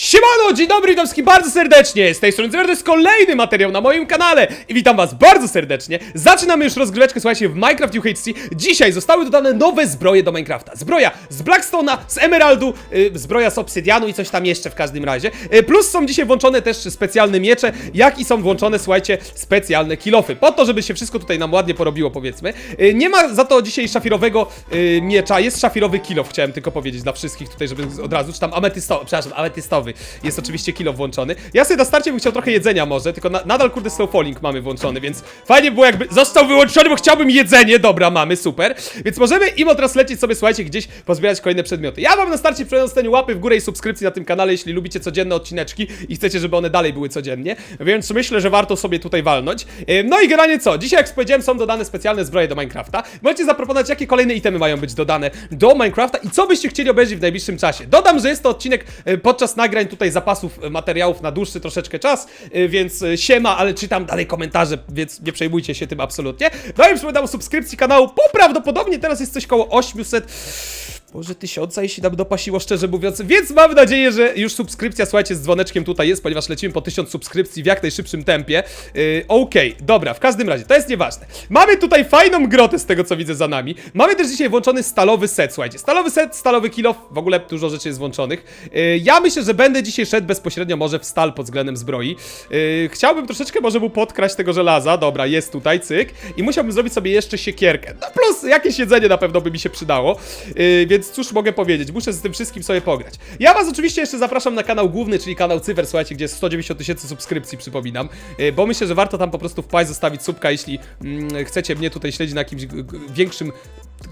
Siemano, dzień dobry, witam bardzo serdecznie! Z tej strony to jest kolejny materiał na moim kanale i witam was bardzo serdecznie. Zaczynamy już rozgryweczkę, słuchajcie, w Minecraft UHC. Dzisiaj zostały dodane nowe zbroje do Minecrafta. Zbroja z Blackstone'a, z Emeraldu, y, zbroja z Obsydianu i coś tam jeszcze w każdym razie. Y, plus są dzisiaj włączone też specjalne miecze, jak i są włączone, słuchajcie, specjalne kilofy. Po to, żeby się wszystko tutaj nam ładnie porobiło, powiedzmy. Y, nie ma za to dzisiaj szafirowego y, miecza, jest szafirowy kilof, chciałem tylko powiedzieć dla wszystkich tutaj, żeby od razu, czy tam ametystowy, przepraszam, ametystowy. Jest oczywiście kilo włączony. Ja sobie na starcie bym chciał trochę jedzenia może, tylko na, nadal kurde slow falling mamy włączony, więc fajnie było jakby został wyłączony, bo chciałbym jedzenie. Dobra, mamy, super. Więc możemy im teraz lecieć sobie, słuchajcie, gdzieś pozbierać kolejne przedmioty. Ja wam na starcie przypominam zostawienie łapy w górę i subskrypcji na tym kanale, jeśli lubicie codzienne odcineczki i chcecie, żeby one dalej były codziennie, więc myślę, że warto sobie tutaj walnąć. Yy, No i generalnie co? Dzisiaj, jak powiedziałem, są dodane specjalne zbroje do Minecrafta. Możecie zaproponować, jakie kolejne itemy mają być dodane do Minecrafta i co byście chcieli obejrzeć w najbliższym czasie. Dodam, że jest to odcinek yy, podczas nagrań tutaj zapasów yy, materiałów na dłuższy troszeczkę czas, yy, więc yy, siema, ale czytam dalej komentarze, więc nie przejmujcie się tym absolutnie. No i przypominam o subskrypcji kanału, bo prawdopodobnie teraz jest coś koło 800 może tysiąca, jeśli nam dopasiło, szczerze mówiąc. Więc mam nadzieję, że już subskrypcja, słuchajcie, z dzwoneczkiem tutaj jest, ponieważ lecimy po tysiąc subskrypcji w jak najszybszym tempie. Yy, Okej, dobra, w każdym razie, to jest nieważne. Mamy tutaj fajną grotę z tego, co widzę za nami. Mamy też dzisiaj włączony stalowy set, słuchajcie. Stalowy set, stalowy kilof, w ogóle dużo rzeczy jest włączonych. Yy, ja myślę, że będę dzisiaj szedł bezpośrednio może w stal pod względem zbroi. Yy, chciałbym troszeczkę może mu podkraść tego żelaza. Dobra, jest tutaj, cyk. I musiałbym zrobić sobie jeszcze siekierkę. No plus jakieś jedzenie na pewno by mi się przydało. Yy, więc cóż mogę powiedzieć, muszę z tym wszystkim sobie pograć. Ja was oczywiście jeszcze zapraszam na kanał główny, czyli kanał Cyfer, słuchajcie, gdzie jest 190 tysięcy subskrypcji, przypominam. Yy, bo myślę, że warto tam po prostu wpaść, zostawić subka, jeśli mm, chcecie mnie tutaj śledzić na jakimś większym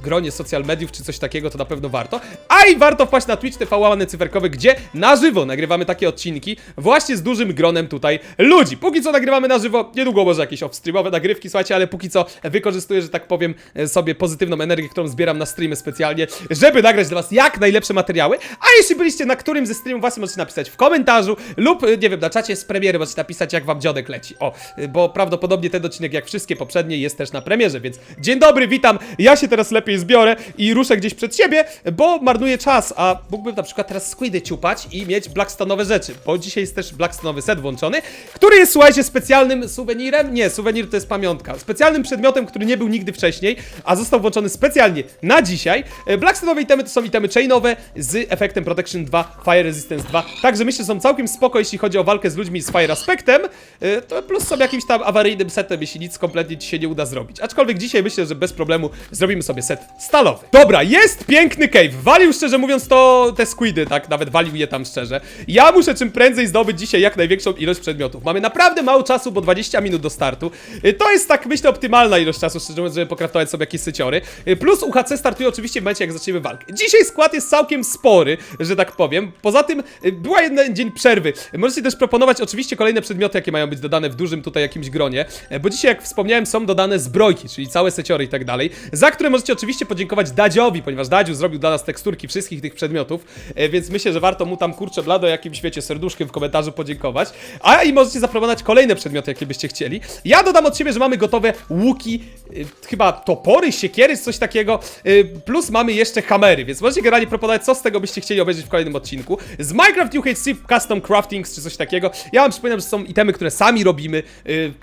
gronie social mediów czy coś takiego, to na pewno warto. A i warto wpaść na Twitch TV łamane cyferkowe, gdzie na żywo nagrywamy takie odcinki właśnie z dużym gronem tutaj ludzi. Póki co nagrywamy na żywo, niedługo może jakieś off-streamowe nagrywki, słuchajcie, ale póki co wykorzystuję, że tak powiem, e, sobie pozytywną energię, którą zbieram na streamy specjalnie, żeby nagrać dla was jak najlepsze materiały. A jeśli byliście na którym ze streamów właśnie możecie napisać w komentarzu lub, e, nie wiem, na czacie z premiery możecie napisać, jak wam dziodek leci. O, e, bo prawdopodobnie ten odcinek, jak wszystkie poprzednie, jest też na premierze, więc dzień dobry, witam. Ja się teraz lepiej zbiorę i ruszę gdzieś przed siebie, bo marnuję czas, a mógłbym na przykład teraz squidy ciupać i mieć blackstone'owe rzeczy, bo dzisiaj jest też blackstone'owy set włączony, który jest, słuchajcie, specjalnym suwenirem? Nie, suwenir to jest pamiątka. Specjalnym przedmiotem, który nie był nigdy wcześniej, a został włączony specjalnie na dzisiaj. E, Blackstone'owe itemy to są itemy chainowe z efektem Protection 2, Fire Resistance 2, także myślę, że są całkiem spoko, jeśli chodzi o walkę z ludźmi z Fire Aspectem, e, to plus są jakimś tam awaryjnym setem, jeśli nic kompletnie ci się nie uda zrobić. Aczkolwiek dzisiaj myślę, że bez problemu zrobimy sobie set stalowy. Dobra, jest piękny cave. Walił szczerze mówiąc to te squidy, tak, nawet walił je tam szczerze. Ja muszę czym prędzej zdobyć dzisiaj jak największą ilość przedmiotów. Mamy naprawdę mało czasu, bo 20 minut do startu. Y, To jest tak, myślę, optymalna ilość czasu, szczerze mówiąc, żeby pokraftować sobie jakieś syciory. Y, Plus UHC startuje oczywiście w momencie, jak zaczniemy walkę. Dzisiaj skład jest całkiem spory, że tak powiem. Poza tym y, była jeden dzień przerwy. Możecie też proponować oczywiście kolejne przedmioty, jakie mają być dodane w dużym tutaj jakimś gronie, bo dzisiaj, jak wspomniałem, są dodane zbrojki, czyli całe seciory i tak dalej, za które możecie oczywiście podziękować Dadziowi, ponieważ Dadziu zrobił dla nas teksturki wszystkich tych przedmiotów, e, więc myślę, że warto mu tam kurczę blado jakimś, wiecie, serduszkiem w komentarzu podziękować. A i możecie zaproponować kolejne przedmioty, jakie byście chcieli. Ja dodam od siebie, że mamy gotowe łuki, e, chyba topory, siekiery, coś takiego, e, plus mamy jeszcze kamery, więc możecie generalnie proponować, co z tego byście chcieli obejrzeć w kolejnym odcinku. Z Minecraft UHC Custom Craftings, czy coś takiego. Ja wam przypominam, że są itemy, które sami robimy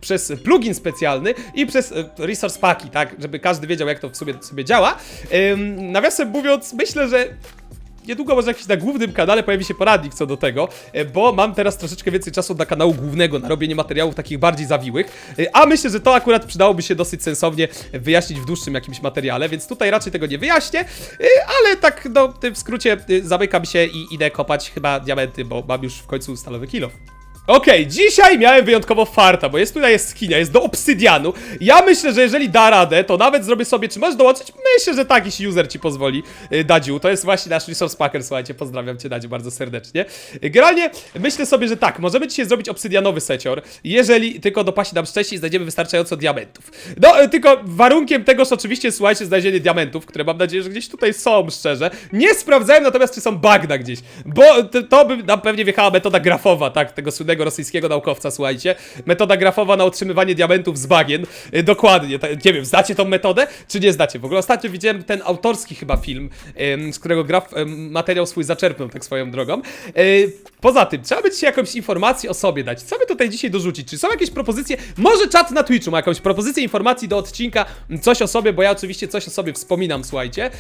przez plugin specjalny i przez resource packi, tak, żeby każdy wiedział, jak to w sobie działa. Ym, nawiasem mówiąc, myślę, że Niedługo może jakiś na głównym kanale pojawi się poradnik co do tego, e, bo mam teraz troszeczkę więcej czasu dla kanału głównego na robienie materiałów takich bardziej zawiłych, e, a myślę, że to akurat przydałoby się dosyć sensownie wyjaśnić w dłuższym jakimś materiale, więc tutaj raczej tego nie wyjaśnię, e, ale tak no w skrócie zamykam się i idę kopać chyba diamenty, bo mam już w końcu stalowy kilof. Okej, dzisiaj miałem wyjątkowo farta, bo jest tutaj jest skinia, jest do obsydianu. Ja myślę, że jeżeli da radę, to nawet zrobię sobie, czy możesz dołączyć? Myślę, że tak, jeśli user ci pozwoli. Y, Dadziu, to jest właśnie nasz resource packer, słuchajcie, pozdrawiam cię Dadziu bardzo serdecznie. Y, Generalnie myślę sobie, że tak, możemy dzisiaj zrobić obsydianowy secior, jeżeli tylko dopasi nam szczęście i znajdziemy wystarczająco diamentów. No, y, tylko warunkiem tegoż oczywiście, słuchajcie, znalezienie diamentów, które mam nadzieję, że gdzieś tutaj są, szczerze. Nie sprawdzałem natomiast, czy są bagna gdzieś, bo to, to by nam pewnie wjechała metoda grafowa, tak, tego słynnego rosyjskiego naukowca, słuchajcie. Metoda grafowa na otrzymywanie diamentów z bagien. Y, Dokładnie, nie wiem, znacie tą metodę, czy nie znacie? W ogóle ostatnio widziałem ten autorski chyba film, z którego graf materiał swój zaczerpnął tak swoją drogą. Y, Poza tym, trzeba by ci jakąś informację o sobie dać. Co by tutaj dzisiaj dorzucić? Czy są jakieś propozycje? Może czat na Twitchu ma jakąś propozycję informacji do odcinka, coś o sobie, bo ja oczywiście coś o sobie wspominam, słuchajcie.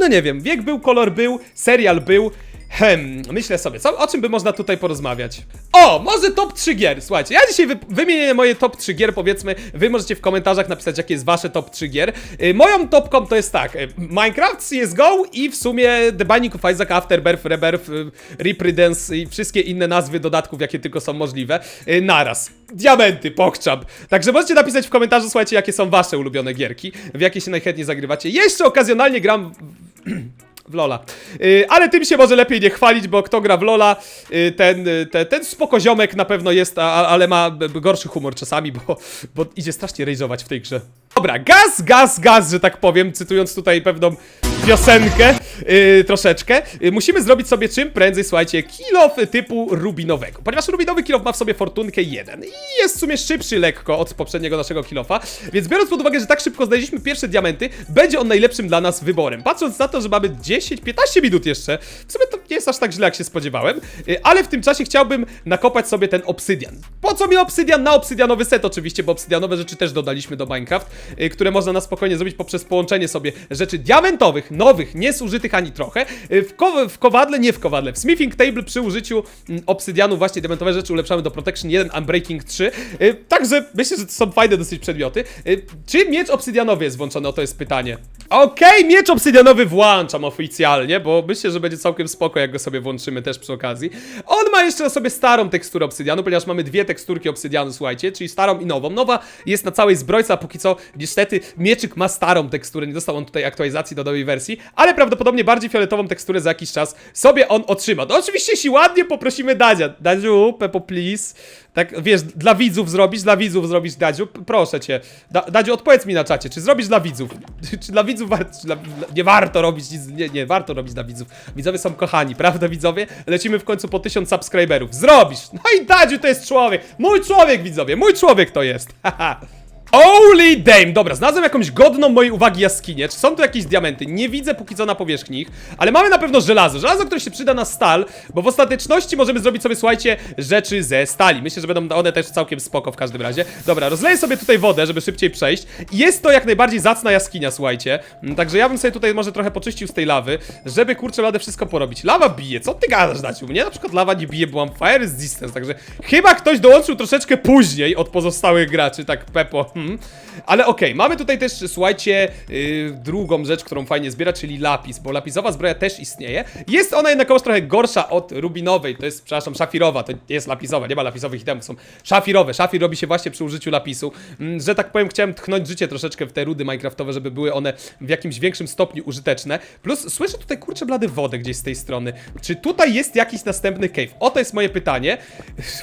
No nie wiem, wiek był, kolor był, serial był. Hem, myślę sobie, co, o czym by można tutaj porozmawiać? O, może top 3 gier, słuchajcie, ja dzisiaj wy, wymienię moje top 3 gier, powiedzmy, wy możecie w komentarzach napisać, jakie jest wasze top 3 gier. Y, moją topką to jest tak, y, Minecraft, CSGO i w sumie The Binding of Isaac, Afterbirth, Rebirth, y, Repridance i wszystkie inne nazwy dodatków, jakie tylko są możliwe, y, naraz. Diamenty, pokczam. Także możecie napisać w komentarzu, słuchajcie, jakie są wasze ulubione gierki, w jakie się najchętniej zagrywacie. Jeszcze okazjonalnie gram w Lola. Y, ale tym się może lepiej nie chwalić, bo kto gra w Lola, y, ten, y, te, ten spokoziomek na pewno jest, ale ma gorszy humor czasami, bo, bo idzie strasznie rejżować w tej grze. Dobra, gaz, gaz, gaz, że tak powiem, cytując tutaj pewną piosenkę y, troszeczkę. Y, musimy zrobić sobie czym prędzej, słuchajcie, kilof typu rubinowego. Ponieważ rubinowy kilof ma w sobie fortunkę 1 i jest w sumie szybszy lekko od poprzedniego naszego kilofa, więc biorąc pod uwagę, że tak szybko znaleźliśmy pierwsze diamenty, będzie on najlepszym dla nas wyborem. Patrząc na to, że mamy 10-15 minut jeszcze, w sumie to nie jest aż tak źle, jak się spodziewałem, y, ale w tym czasie chciałbym nakopać sobie ten obsydian. Po co mi obsydian? Na obsydianowy set oczywiście, bo obsydianowe rzeczy też dodaliśmy do Minecraft, które można na spokojnie zrobić poprzez połączenie sobie rzeczy diamentowych, nowych, niezużytych ani trochę, y, w, ko w kowadle, nie w kowadle, w smithing table przy użyciu mm, obsydianu właśnie diamentowe rzeczy ulepszamy do protection 1, unbreaking 3, y, także myślę, że to są fajne dosyć przedmioty. Y, Czy miecz obsydianowy jest włączony? O to jest pytanie. Okej, miecz obsydianowy włączam oficjalnie, bo myślę, że będzie całkiem spoko, jak go sobie włączymy też przy okazji. On ma jeszcze na sobie starą teksturę obsydianu, ponieważ mamy dwie teksturki obsydianu, słuchajcie, czyli starą i nową. Nowa jest na całej zbrojce, a póki co niestety mieczyk ma starą teksturę, nie dostał on tutaj aktualizacji do nowej wersji, ale prawdopodobnie bardziej fioletową teksturę za jakiś czas sobie on otrzyma. No oczywiście, jeśli ładnie poprosimy Dadzia. Dadziu, Pepo, please. Tak, wiesz, dla widzów zrobisz, dla widzów zrobisz, Dadziu, proszę cię. Da, Dadziu, odpowiedz mi na czacie, czy zrobisz dla widzów? czy dla widzów czy dla, nie warto robić nic, nie, nie, warto robić dla widzów. Widzowie są kochani, prawda widzowie? Lecimy w końcu po 1000 subskryberów. Zrobisz! No i Dadziu to jest człowiek! Mój człowiek, widzowie, mój człowiek to jest! Haha. Holy damn! Dobra, znalazłem jakąś godną mojej uwagi jaskinię. Czy są tu jakieś diamenty? Nie widzę póki co na powierzchni ich, ale mamy na pewno żelazo. Żelazo, które się przyda na stal, bo w ostateczności możemy zrobić sobie, słuchajcie, rzeczy ze stali. Myślę, że będą one też całkiem spoko w każdym razie. Dobra, rozleję sobie tutaj wodę, żeby szybciej przejść. Jest to jak najbardziej zacna jaskinia, słuchajcie. Mm, Także ja bym sobie tutaj może trochę poczyścił z tej lawy, żeby kurczę ladę wszystko porobić. Lawa bije, co ty gadasz, Daciu? Mnie na przykład lawa nie bije, bo mam fire resistance, także chyba ktoś dołączył troszeczkę później od pozostałych graczy, tak Pepo. Hmm. Ale okej, mamy tutaj też, słuchajcie, yy, drugą rzecz, którą fajnie zbiera, czyli lapis, bo lapisowa zbroja też istnieje. Jest ona jednakowoż trochę gorsza od rubinowej, to jest, przepraszam, szafirowa, to jest lapisowa, nie ma lapisowych itemów, są szafirowe. Szafir robi się właśnie przy użyciu lapisu. Mm, Że tak powiem, chciałem tchnąć życie troszeczkę w te rudy minecraftowe, żeby były one w jakimś większym stopniu użyteczne. Plus słyszę tutaj, kurczę, blady wodę gdzieś z tej strony. Czy tutaj jest jakiś następny cave? Oto jest moje pytanie.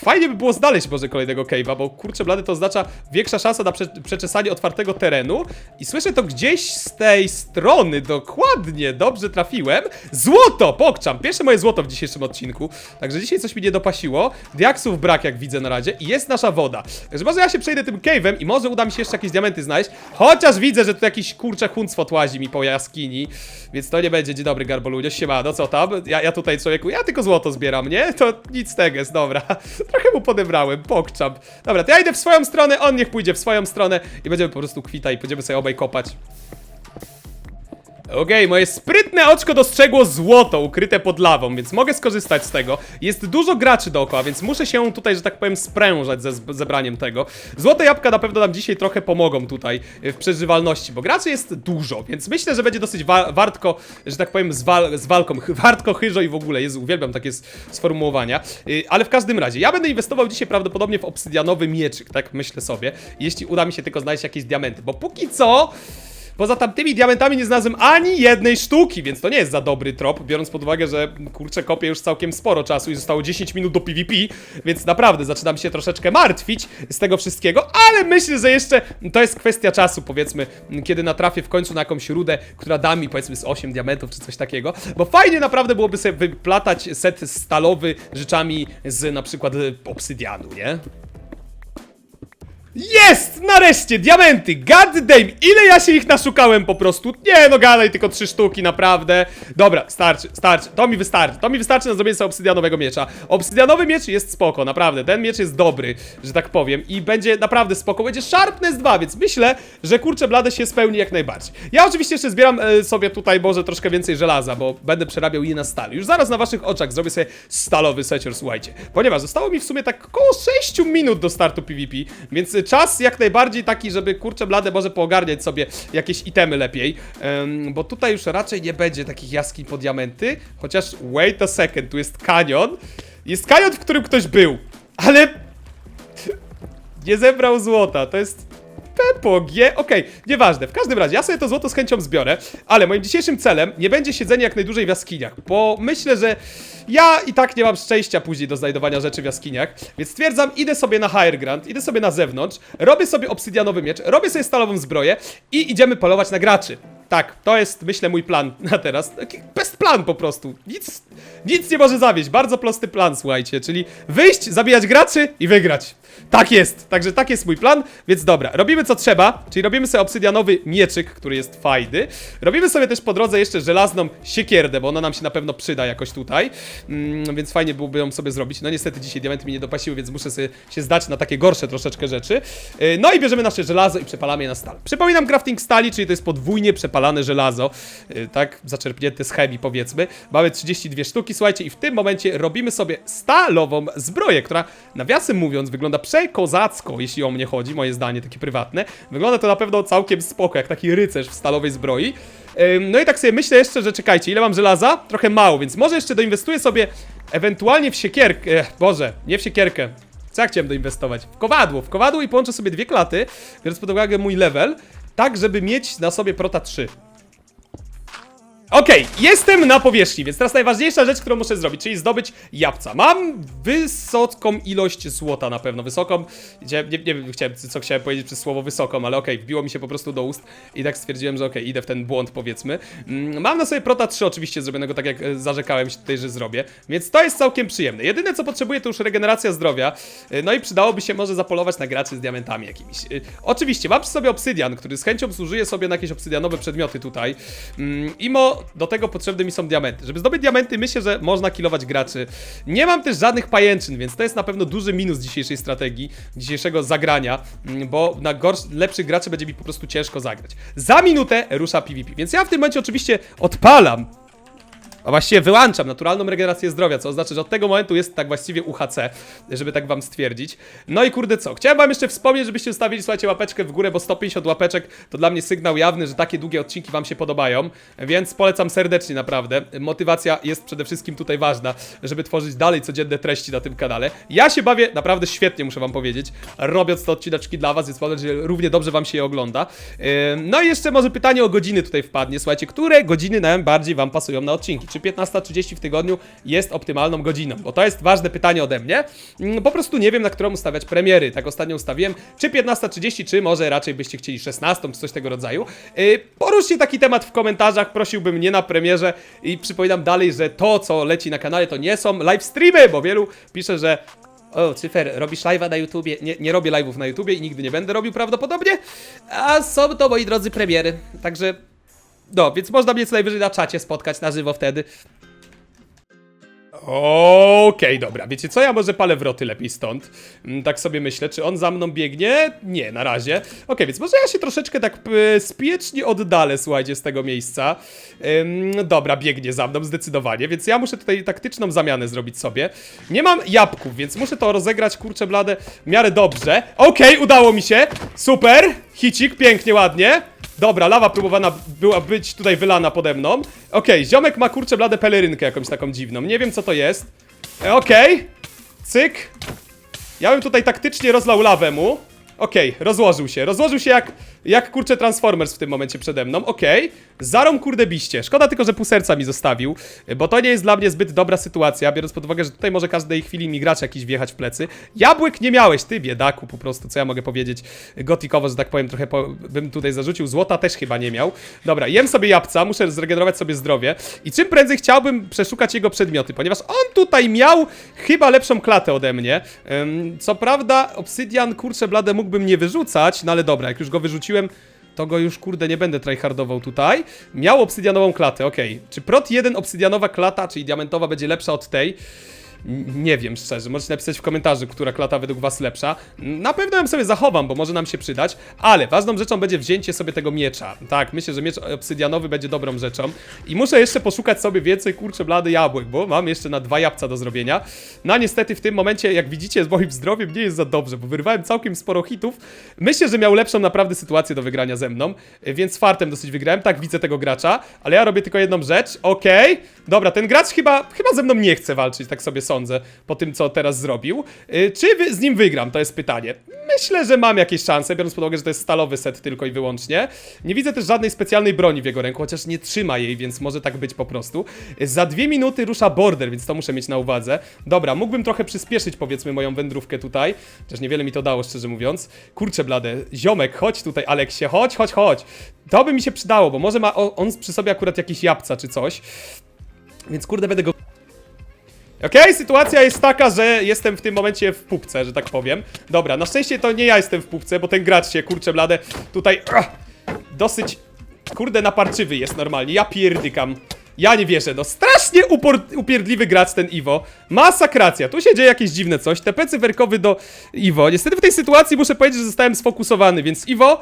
Fajnie by było znaleźć może kolejnego cave'a, bo kurczę, blady to oznacza większa szansa na prze przeczesanie otwartego terenu. I słyszę to gdzieś z tej strony, dokładnie, dobrze trafiłem. Złoto, pokczam, pierwsze moje złoto w dzisiejszym odcinku. Także dzisiaj coś mi nie dopasiło. Diaksów brak, jak widzę na razie. I jest nasza woda. Także może ja się przejdę tym cave'em i może uda mi się jeszcze jakieś diamenty znaleźć. Chociaż widzę, że tu jakiś kurczę huncwot łazi mi po jaskini. Więc to nie będzie dzień dobry, Garbolunio. Siema, no co tam? Ja, ja tutaj, człowieku, ja tylko złoto zbieram, nie? To nic tego jest, dobra. Trochę mu podebrałem, pokczam. Dobra, to ja idę w swoją stronę, on niech pójdzie w swoją stronę i będziemy po prostu kwita i będziemy sobie obaj kopać. Okej, moje sprytne oczko dostrzegło złoto ukryte pod lawą, więc mogę skorzystać z tego. Jest dużo graczy dookoła, więc muszę się tutaj, że tak powiem, sprężać ze zebraniem tego. Złote jabłka na pewno nam dzisiaj trochę pomogą tutaj y, w przeżywalności, bo graczy jest dużo, więc myślę, że będzie dosyć wa wartko, że tak powiem, z, wal z walką. Wartko, chyżo i w ogóle, Jezu, uwielbiam takie sformułowania. Y, ale w każdym razie, ja będę inwestował dzisiaj prawdopodobnie w obsydianowy mieczyk, tak myślę sobie, jeśli uda mi się tylko znaleźć jakieś diamenty, bo póki co... Poza tamtymi diamentami nie znalazłem ani jednej sztuki, więc to nie jest za dobry trop, biorąc pod uwagę, że kurczę kopię już całkiem sporo czasu i zostało 10 minut do PvP, więc naprawdę zaczynam się troszeczkę martwić z tego wszystkiego, ale myślę, że jeszcze to jest kwestia czasu, powiedzmy, kiedy natrafię w końcu na jakąś rudę, która da mi powiedzmy z 8 diamentów czy coś takiego, bo fajnie naprawdę byłoby sobie wyplatać set stalowy rzeczami z na przykład obsydianu, nie? Jest! Nareszcie! Diamenty! God damn! Ile ja się ich naszukałem po prostu? Nie no gadaj, tylko trzy sztuki, naprawdę. Dobra, starczy, starczy. To mi wystarczy. To mi wystarczy na zrobienie sobie obsydianowego miecza. Obsydianowy miecz jest spoko, naprawdę. Ten miecz jest dobry, że tak powiem. I będzie naprawdę spoko. Będzie Sharpness 2, więc myślę, że kurczę blade się spełni jak najbardziej. Ja oczywiście jeszcze zbieram e, sobie tutaj może troszkę więcej żelaza, bo będę przerabiał je na stal. Już zaraz na waszych oczach zrobię sobie stalowy secior, słuchajcie. Ponieważ zostało mi w sumie tak około 6 minut do startu PvP, więc e, czas jak najbardziej taki, żeby kurczę blade może poogarniać sobie jakieś itemy lepiej, bo tutaj już raczej nie będzie takich jaskiń po diamenty, chociaż wait a second, tu jest kanion, jest kanion, w którym ktoś był, ale nie zebrał złota, to jest Pepo, G, okej, nieważne. W każdym razie, ja sobie to złoto z chęcią zbiorę, ale moim dzisiejszym celem nie będzie siedzenie jak najdłużej w jaskiniach, bo myślę, że ja i tak nie mam szczęścia później do znajdowania rzeczy w jaskiniach, więc stwierdzam, idę sobie na Higher Ground, idę sobie na zewnątrz, robię sobie obsydianowy miecz, robię sobie stalową zbroję i idziemy polować na graczy. Tak, to jest, myślę, mój plan na teraz. Best plan po prostu. Nic, nic nie może zawieść. Bardzo prosty plan, słuchajcie. Czyli wyjść, zabijać graczy i wygrać. Tak jest. Także tak jest mój plan. Więc dobra, robimy co trzeba. Czyli robimy sobie obsydianowy mieczyk, który jest fajny. Robimy sobie też po drodze jeszcze żelazną siekierdę, bo ona nam się na pewno przyda jakoś tutaj. Mm, więc fajnie byłoby ją sobie zrobić. No niestety dzisiaj diamenty mi nie dopasiły, więc muszę sobie się zdać na takie gorsze troszeczkę rzeczy. Yy, No i bierzemy nasze żelazo i przepalamy je na stal. Przypominam crafting stali, czyli to jest podwójnie przepalane żelazo, yy, tak, zaczerpnięte z chemii powiedzmy. Mamy 32 sztuki, słuchajcie, i w tym momencie robimy sobie stalową zbroję, która nawiasem mówiąc wygląda przekozacko, jeśli o mnie chodzi, moje zdanie takie prywatne. Wygląda to na pewno całkiem spoko, jak taki rycerz w stalowej zbroi. No i tak sobie myślę jeszcze, że czekajcie, ile mam żelaza? Trochę mało, więc może jeszcze doinwestuję sobie ewentualnie w siekierkę, Ech, Boże, nie w siekierkę, co ja chciałem doinwestować? W kowadło, w kowadło i połączę sobie dwie klaty, biorąc pod uwagę mój level, tak żeby mieć na sobie prota 3. Okej, jestem na powierzchni, więc teraz najważniejsza rzecz, którą muszę zrobić, czyli zdobyć jabłca. Mam wysoką ilość złota na pewno, wysoką, nie, nie, nie wiem chciałem, co chciałem powiedzieć przez słowo wysoką, ale okej, wbiło mi się po prostu do ust i tak stwierdziłem, że okej, idę w ten błąd powiedzmy. Mm, Mam na sobie prota 3 oczywiście zrobionego tak jak e, zarzekałem się tutaj, że zrobię, więc to jest całkiem przyjemne. Jedyne co potrzebuję to już regeneracja zdrowia, e, no i przydałoby się może zapolować na graczy z diamentami jakimiś. E, Oczywiście, mam przy sobie obsydian, który z chęcią zużyję sobie na jakieś obsydianowe przedmioty tutaj. Mm, Imo do tego potrzebne mi są diamenty. Żeby zdobyć diamenty, myślę, że można kilować graczy. Nie mam też żadnych pajęczyn, więc to jest na pewno duży minus dzisiejszej strategii, dzisiejszego zagrania, mm, bo na lepszych graczy będzie mi po prostu ciężko zagrać. Za minutę rusza PvP, więc ja w tym momencie oczywiście odpalam a właściwie wyłączam naturalną regenerację zdrowia, co oznacza, że od tego momentu jest tak właściwie UHC, żeby tak wam stwierdzić. No i kurde co, chciałem wam jeszcze wspomnieć, żebyście zostawili, słuchajcie, łapeczkę w górę, bo 150 łapeczek to dla mnie sygnał jawny, że takie długie odcinki wam się podobają, więc polecam serdecznie naprawdę. Motywacja jest przede wszystkim tutaj ważna, żeby tworzyć dalej codzienne treści na tym kanale. Ja się bawię naprawdę świetnie, muszę wam powiedzieć, robiąc te odcineczki dla was, więc mam nadzieję, że równie dobrze wam się je ogląda. Ym, No i jeszcze może pytanie o godziny tutaj wpadnie, słuchajcie, które godziny najbardziej wam pasują na odcinki? Czy 15.30 w tygodniu jest optymalną godziną? Bo to jest ważne pytanie ode mnie. Mm, Po prostu nie wiem, na którą ustawiać premiery. Tak ostatnio ustawiłem, czy 15.30, czy może raczej byście chcieli 16, czy coś tego rodzaju. Yy, Poruszcie taki temat w komentarzach, prosiłbym nie na premierze i przypominam dalej, że to, co leci na kanale, to nie są live streamy, bo wielu pisze, że o, Cyfer, robisz live'a na YouTubie? Nie, nie robię live'ów na YouTubie i nigdy nie będę robił prawdopodobnie, a są to, moi drodzy, premiery, także... No, więc można mnie co najwyżej na czacie spotkać na żywo wtedy. Okej, dobra. Wiecie co? Ja może palę wroty lepiej stąd. Mm, Tak sobie myślę. Czy on za mną biegnie? Nie, na razie. Okej, więc może ja się troszeczkę tak spiecznie oddalę, słuchajcie, z tego miejsca. Ym, dobra, biegnie za mną zdecydowanie, więc ja muszę tutaj taktyczną zamianę zrobić sobie. Nie mam jabłków, więc muszę to rozegrać, kurczę blade, w miarę dobrze. Okej, udało mi się. Super. Hicik, pięknie, ładnie. Dobra, lawa próbowana była być tutaj wylana pode mną. Okej, ziomek ma kurczę bladę pelerynkę jakąś taką dziwną. Nie wiem co to jest. E, Okej. Cyk. Ja bym tutaj taktycznie rozlał lawę mu. Okej, rozłożył się. Rozłożył się jak jak kurczę Transformers w tym momencie przede mną. Okej. Zarom kurde biście. Szkoda tylko, że pół serca mi zostawił, bo to nie jest dla mnie zbyt dobra sytuacja, biorąc pod uwagę, że tutaj może każdej chwili mi gracz jakiś wjechać w plecy. Jabłek nie miałeś, ty biedaku po prostu, co ja mogę powiedzieć gotikowo, że tak powiem, trochę po, bym tutaj zarzucił. Złota też chyba nie miał. Dobra, jem sobie jabłca, muszę zregenerować sobie zdrowie i czym prędzej chciałbym przeszukać jego przedmioty, ponieważ on tutaj miał chyba lepszą klatę ode mnie. Co prawda, obsydian, kurczę blade, mógłbym nie wyrzucać, no ale dobra, jak już go wyrzuciłem, to go już kurde nie będę tryhardował tutaj. Miał obsydianową klatę, okej. Czy prot 1 obsydianowa klata, czyli diamentowa będzie lepsza od tej? Nie wiem szczerze, możecie napisać w komentarzu, która klata według was lepsza. Na pewno ją sobie zachowam, bo może nam się przydać, ale ważną rzeczą będzie wzięcie sobie tego miecza. Tak, myślę, że miecz obsydianowy będzie dobrą rzeczą. I muszę jeszcze poszukać sobie więcej kurcze blady jabłek, bo mam jeszcze na dwa jabłca do zrobienia. No niestety w tym momencie, jak widzicie, z moim zdrowiem nie jest za dobrze, bo wyrwałem całkiem sporo hitów. Myślę, że miał lepszą naprawdę sytuację do wygrania ze mną, więc fartem dosyć wygrałem. Tak, widzę tego gracza, ale ja robię tylko jedną rzecz. Okej, dobra, ten gracz chyba, chyba ze mną nie chce walczyć, tak sobie po tym co teraz zrobił. Y, Czy z nim wygram, to jest pytanie. Myślę, że mam jakieś szanse, biorąc pod uwagę, że to jest stalowy set tylko i wyłącznie. Nie widzę też żadnej specjalnej broni w jego ręku, chociaż nie trzyma jej, więc może tak być po prostu. Y, Za dwie minuty rusza border, więc to muszę mieć na uwadze. Dobra, mógłbym trochę przyspieszyć, powiedzmy, moją wędrówkę tutaj, chociaż niewiele mi to dało, szczerze mówiąc. Kurczę blade, ziomek, chodź tutaj, Aleksie, chodź, chodź, chodź. To by mi się przydało, bo może ma on przy sobie akurat jakieś jabłca czy coś. Więc kurde, będę go Okej, sytuacja jest taka, że jestem w tym momencie w pupce, że tak powiem. Dobra, na szczęście to nie ja jestem w pupce, bo ten gracz się, kurczę blade, tutaj ach, dosyć, kurde, naparczywy jest normalnie. Ja pierdykam. Ja nie wierzę, no strasznie upierdliwy gracz ten Iwo. Masakracja, tu się dzieje jakieś dziwne coś. TP cyferkowy do Iwo. Niestety w tej sytuacji muszę powiedzieć, że zostałem sfokusowany, więc Iwo...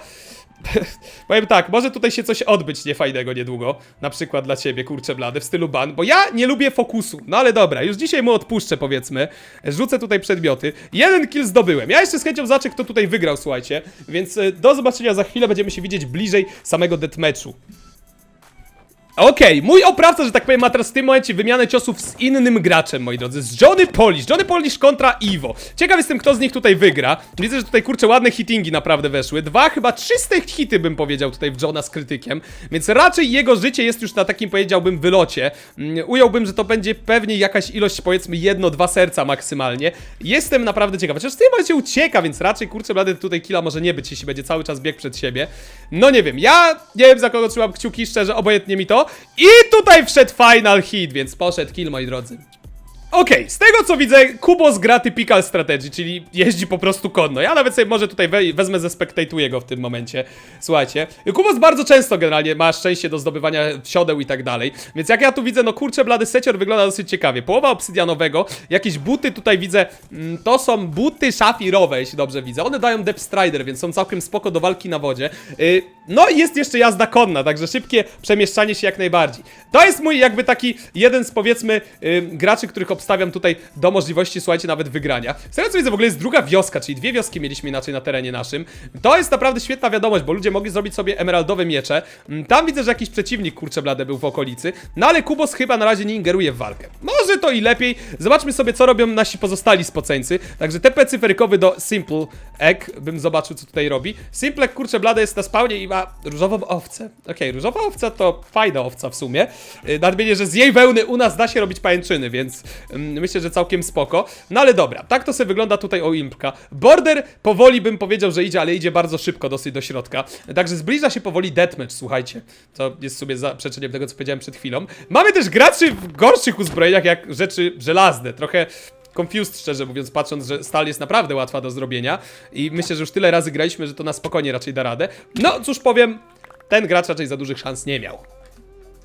Powiem tak, może tutaj się coś odbyć niefajnego niedługo. Na przykład dla ciebie, kurczę blady, w stylu ban, bo ja nie lubię fokusu. No ale dobra, już dzisiaj mu odpuszczę, powiedzmy. Rzucę tutaj przedmioty. Jeden kill zdobyłem. Ja jeszcze z chęcią zobaczę, kto tutaj wygrał, słuchajcie. Więc y, do zobaczenia za chwilę, będziemy się widzieć bliżej samego deathmatchu. Okej, mój oprawca, że tak powiem, ma teraz w tym momencie wymianę ciosów z innym graczem, moi drodzy, z Johnny Polish. Johnny Polish kontra Iwo. Ciekaw jestem, kto z nich tutaj wygra. Widzę, że tutaj, kurczę, ładne hittingi naprawdę weszły. Dwa, chyba trzyste hity bym powiedział tutaj w Johna z krytykiem, więc raczej jego życie jest już na takim, powiedziałbym, wylocie. Mm, Ująłbym, że to będzie pewnie jakaś ilość, powiedzmy, jedno, dwa serca maksymalnie. Jestem naprawdę ciekaw, chociaż w tym momencie ucieka, więc raczej, kurczę, blady tutaj killa może nie być, jeśli będzie cały czas bieg przed siebie. No nie wiem, ja nie wiem, za kogo trzymam kciuki, szczerze, obojętnie mi to. I tutaj wszedł final hit, więc poszedł kill, moi drodzy. Okej, z tego co widzę, Kubos gra typical strategy, czyli jeździ po prostu konno. Ja nawet sobie może tutaj we wezmę, zespektatuję go w tym momencie. Słuchajcie, Kubos bardzo często generalnie ma szczęście do zdobywania siodeł i tak dalej. Więc jak ja tu widzę, no kurczę, blady secior wygląda dosyć ciekawie. Połowa obsydianowego, jakieś buty tutaj widzę, mm, to są buty szafirowe, jeśli dobrze widzę. One dają Depth Strider, więc są całkiem spoko do walki na wodzie. Yy, no i jest jeszcze jazda konna, także szybkie przemieszczanie się jak najbardziej. To jest mój jakby taki jeden z powiedzmy yy, graczy, których obstawiam tutaj do możliwości, słuchajcie, nawet wygrania. Tego co widzę, w ogóle jest druga wioska, czyli dwie wioski mieliśmy inaczej na terenie naszym. To jest naprawdę świetna wiadomość, bo ludzie mogli zrobić sobie emeraldowe miecze. Mm, Tam widzę, że jakiś przeciwnik, kurczę blade, był w okolicy. No ale Kubos chyba na razie nie ingeruje w walkę. Może to i lepiej. Zobaczmy sobie, co robią nasi pozostali spoceńcy. Także TP cyferkowy do Simple Egg, bym zobaczył, co tutaj robi. Simple Egg, kurczę blade, jest na spawnie i ma różową owcę. Okej, różowa owca to fajna owca w sumie. Yy, Nadmienię, że z jej wełny u nas da się robić pajęczyny, więc myślę, że całkiem spoko. No ale dobra, tak to sobie wygląda tutaj o impka. Border powoli bym powiedział, że idzie, ale idzie bardzo szybko dosyć do środka. Także zbliża się powoli deathmatch, słuchajcie. To jest sobie zaprzeczeniem tego, co powiedziałem przed chwilą. Mamy też graczy w gorszych uzbrojeniach, jak rzeczy żelazne. Trochę confused, szczerze mówiąc, patrząc, że stal jest naprawdę łatwa do zrobienia. I myślę, że już tyle razy graliśmy, że to na spokojnie raczej da radę. No, cóż powiem, ten gracz raczej za dużych szans nie miał.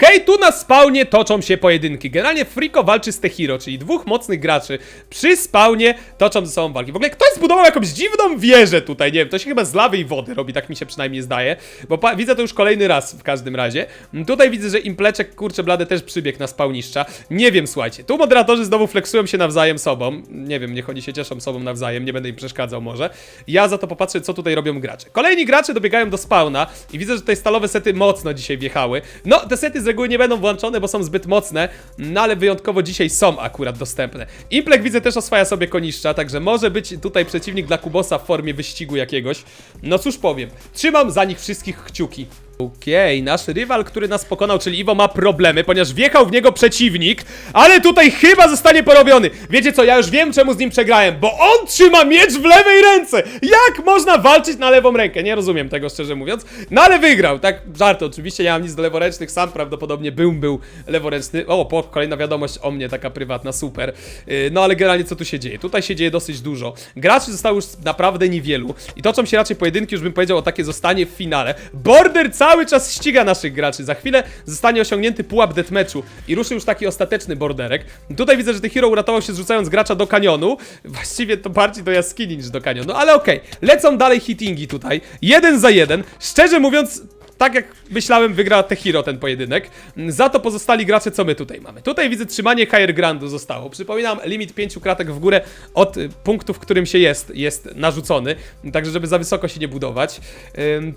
Okej, tu na spawnie toczą się pojedynki. Generalnie Friko walczy z Tehiro, czyli dwóch mocnych graczy przy spawnie toczą ze sobą walki. W ogóle ktoś zbudował jakąś dziwną wieżę tutaj, nie wiem, to się chyba z lawy i wody robi, tak mi się przynajmniej zdaje, bo widzę to już kolejny raz w każdym razie. Tutaj widzę, że Impleczek, kurczę blade, też przybiegł na spawniszcza. Nie wiem, słuchajcie, tu moderatorzy znowu flexują się nawzajem sobą. Nie wiem, niech oni się cieszą sobą nawzajem, nie będę im przeszkadzał może. Ja za to popatrzę, co tutaj robią gracze. Kolejni gracze dobiegają do spawna i widzę, że tutaj stalowe sety mocno dzisiaj wjechały. No, te sety z reguły nie będą włączone, bo są zbyt mocne, no ale wyjątkowo dzisiaj są akurat dostępne. Implek widzę też oswaja sobie koniszcza, także może być tutaj przeciwnik dla Kubosa w formie wyścigu jakiegoś. No cóż powiem, trzymam za nich wszystkich kciuki. Okej, nasz rywal, który nas pokonał, czyli Iwo ma problemy, ponieważ wjechał w niego przeciwnik, ale tutaj chyba zostanie porobiony. Wiecie co, ja już wiem czemu z nim przegrałem, bo on trzyma miecz w lewej ręce. Jak można walczyć na lewą rękę? Nie rozumiem tego szczerze mówiąc. No ale wygrał, tak żart oczywiście, nie mam nic do leworęcznych, sam prawdopodobnie bym był leworęczny. O, po, kolejna wiadomość o mnie, taka prywatna, super. Yy, no ale generalnie co tu się dzieje? Tutaj się dzieje dosyć dużo. Graczy zostało już naprawdę niewielu i toczą się raczej pojedynki, już bym powiedział o takie zostanie w finale. Border cały czas ściga naszych graczy. Za chwilę zostanie osiągnięty pułap deathmatchu i ruszy już taki ostateczny borderek. Tutaj widzę, że ten hero uratował się zrzucając gracza do kanionu. Właściwie to bardziej do jaskini niż do kanionu, ale okej. Lecą dalej hittingi tutaj. Jeden za jeden. Szczerze mówiąc, tak jak myślałem, wygra te hero ten pojedynek. Za to pozostali gracze, co my tutaj mamy? Tutaj widzę trzymanie higher grandu zostało. Przypominam, limit 5 kratek w górę od y, punktu, w którym się jest, jest narzucony. Także, żeby za wysoko się nie budować.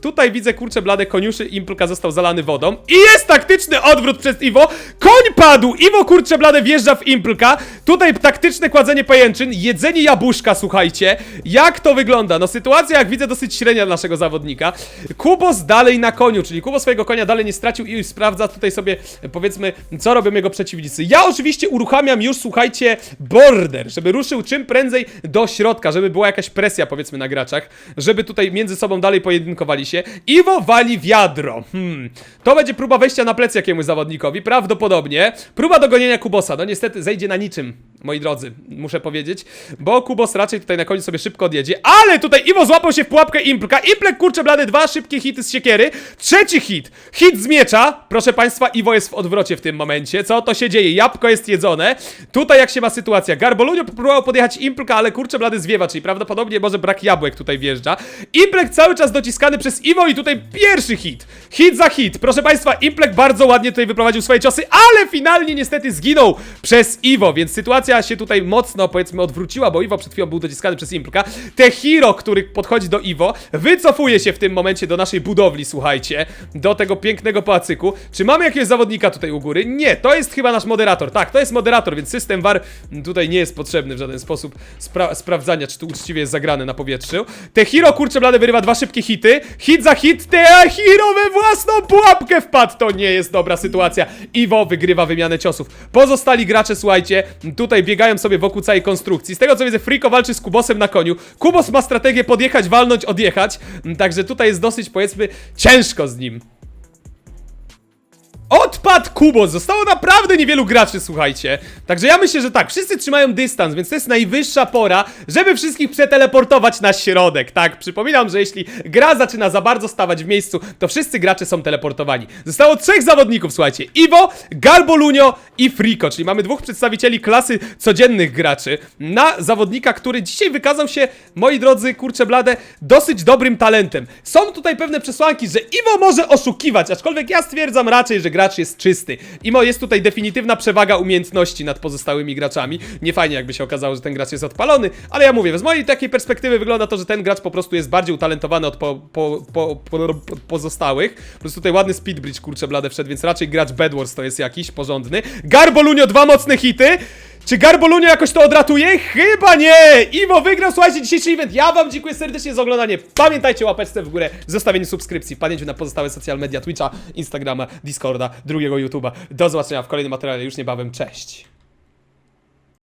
Tutaj widzę, kurczę, blade koniuszy, Implka został zalany wodą. I jest taktyczny odwrót przez Iwo. Koń padł! Iwo, kurczę, blade wjeżdża w Implka. Tutaj taktyczne kładzenie pajęczyn, jedzenie jabłuszka, słuchajcie. Jak to wygląda? No sytuacja, jak widzę, dosyć średnia dla naszego zawodnika. Kubos dalej na koniu, czyli Kubo swojego konia dalej nie stracił i sprawdza tutaj sobie, powiedzmy, co robią jego przeciwnicy. Ja oczywiście uruchamiam już, słuchajcie, border, żeby ruszył czym prędzej do środka, żeby była jakaś presja, powiedzmy, na graczach, żeby tutaj między sobą dalej pojedynkowali się. Iwo wali wiadro. Hmm. To będzie próba wejścia na plecy jakiemuś zawodnikowi, prawdopodobnie. Próba dogonienia Kubosa, no niestety zejdzie na niczym, moi drodzy, muszę powiedzieć, bo Kubos raczej tutaj na koniec sobie szybko odjedzie, ale tutaj Iwo złapał się w pułapkę Implka, Implek kurczę blady, dwa szybkie hity z siekiery, trzeci hit, hit z miecza, proszę państwa, Iwo jest w odwrocie w tym momencie, co to się dzieje, jabłko jest jedzone, tutaj jak się ma sytuacja, Garbolunio próbował podjechać Implka, ale kurczę blady zwiewa, czyli prawdopodobnie może brak jabłek tutaj wjeżdża, Implek cały czas dociskany przez Iwo i tutaj pierwszy hit, hit za hit, proszę państwa, Implek bardzo ładnie tutaj wyprowadził swoje ciosy, ale finalnie niestety zginął przez Iwo, więc sytuacja się tutaj mocno, powiedzmy, odwróciła, bo Iwo przed chwilą był dociskany przez Implka. Te hero, który podchodzi do Iwo, wycofuje się w tym momencie do naszej budowli, słuchajcie, do tego pięknego pałacyku. Czy mamy jakiegoś zawodnika tutaj u góry? Nie, to jest chyba nasz moderator. Tak, to jest moderator, więc system VAR tutaj nie jest potrzebny w żaden sposób spra sprawdzania, czy tu uczciwie jest zagrane na powietrzu. Te hero, kurczę blade, wyrywa dwa szybkie hity. Hit za hit, te hero we własną pułapkę wpadł. To nie jest dobra sytuacja. Iwo wygrywa wymianę ciosów. Pozostali gracze, słuchajcie, tutaj biegają sobie wokół całej konstrukcji. Z tego co widzę, Friko walczy z Kubosem na koniu. Kubos ma strategię podjechać, walnąć, odjechać. Także tutaj jest dosyć, powiedzmy, ciężko z nim. Odpadł Kubos, zostało naprawdę niewielu graczy, słuchajcie. Także ja myślę, że tak, wszyscy trzymają dystans, więc to jest najwyższa pora, żeby wszystkich przeteleportować na środek, tak? Przypominam, że jeśli gra zaczyna za bardzo stawać w miejscu, to wszyscy gracze są teleportowani. Zostało trzech zawodników, słuchajcie. Iwo, Garbolunio i Friko, czyli mamy dwóch przedstawicieli klasy codziennych graczy na zawodnika, który dzisiaj wykazał się, moi drodzy, kurcze blade, dosyć dobrym talentem. Są tutaj pewne przesłanki, że Iwo może oszukiwać, aczkolwiek ja stwierdzam raczej, że gracz jest czysty. Imo jest tutaj definitywna przewaga umiejętności nad pozostałymi graczami. Nie fajnie jakby się okazało, że ten gracz jest odpalony, ale ja mówię, z mojej takiej perspektywy wygląda to, że ten gracz po prostu jest bardziej utalentowany od po, po, po, po, po, pozostałych. Po prostu tutaj ładny speedbridge, kurczę blade wszedł, więc raczej gracz Bedwars to jest jakiś porządny. Garbolunio, dwa mocne hity. Czy Garbolunio jakoś to odratuje? Chyba nie! Iwo wygrał, słuchajcie, dzisiejszy event. Ja wam dziękuję serdecznie za oglądanie. Pamiętajcie o łapeczce w górę, zostawienie subskrypcji, pamiętajcie na pozostałe social media Twitcha, Instagrama, Discorda, drugiego YouTube'a. Do zobaczenia w kolejnym materiale już niebawem. Cześć!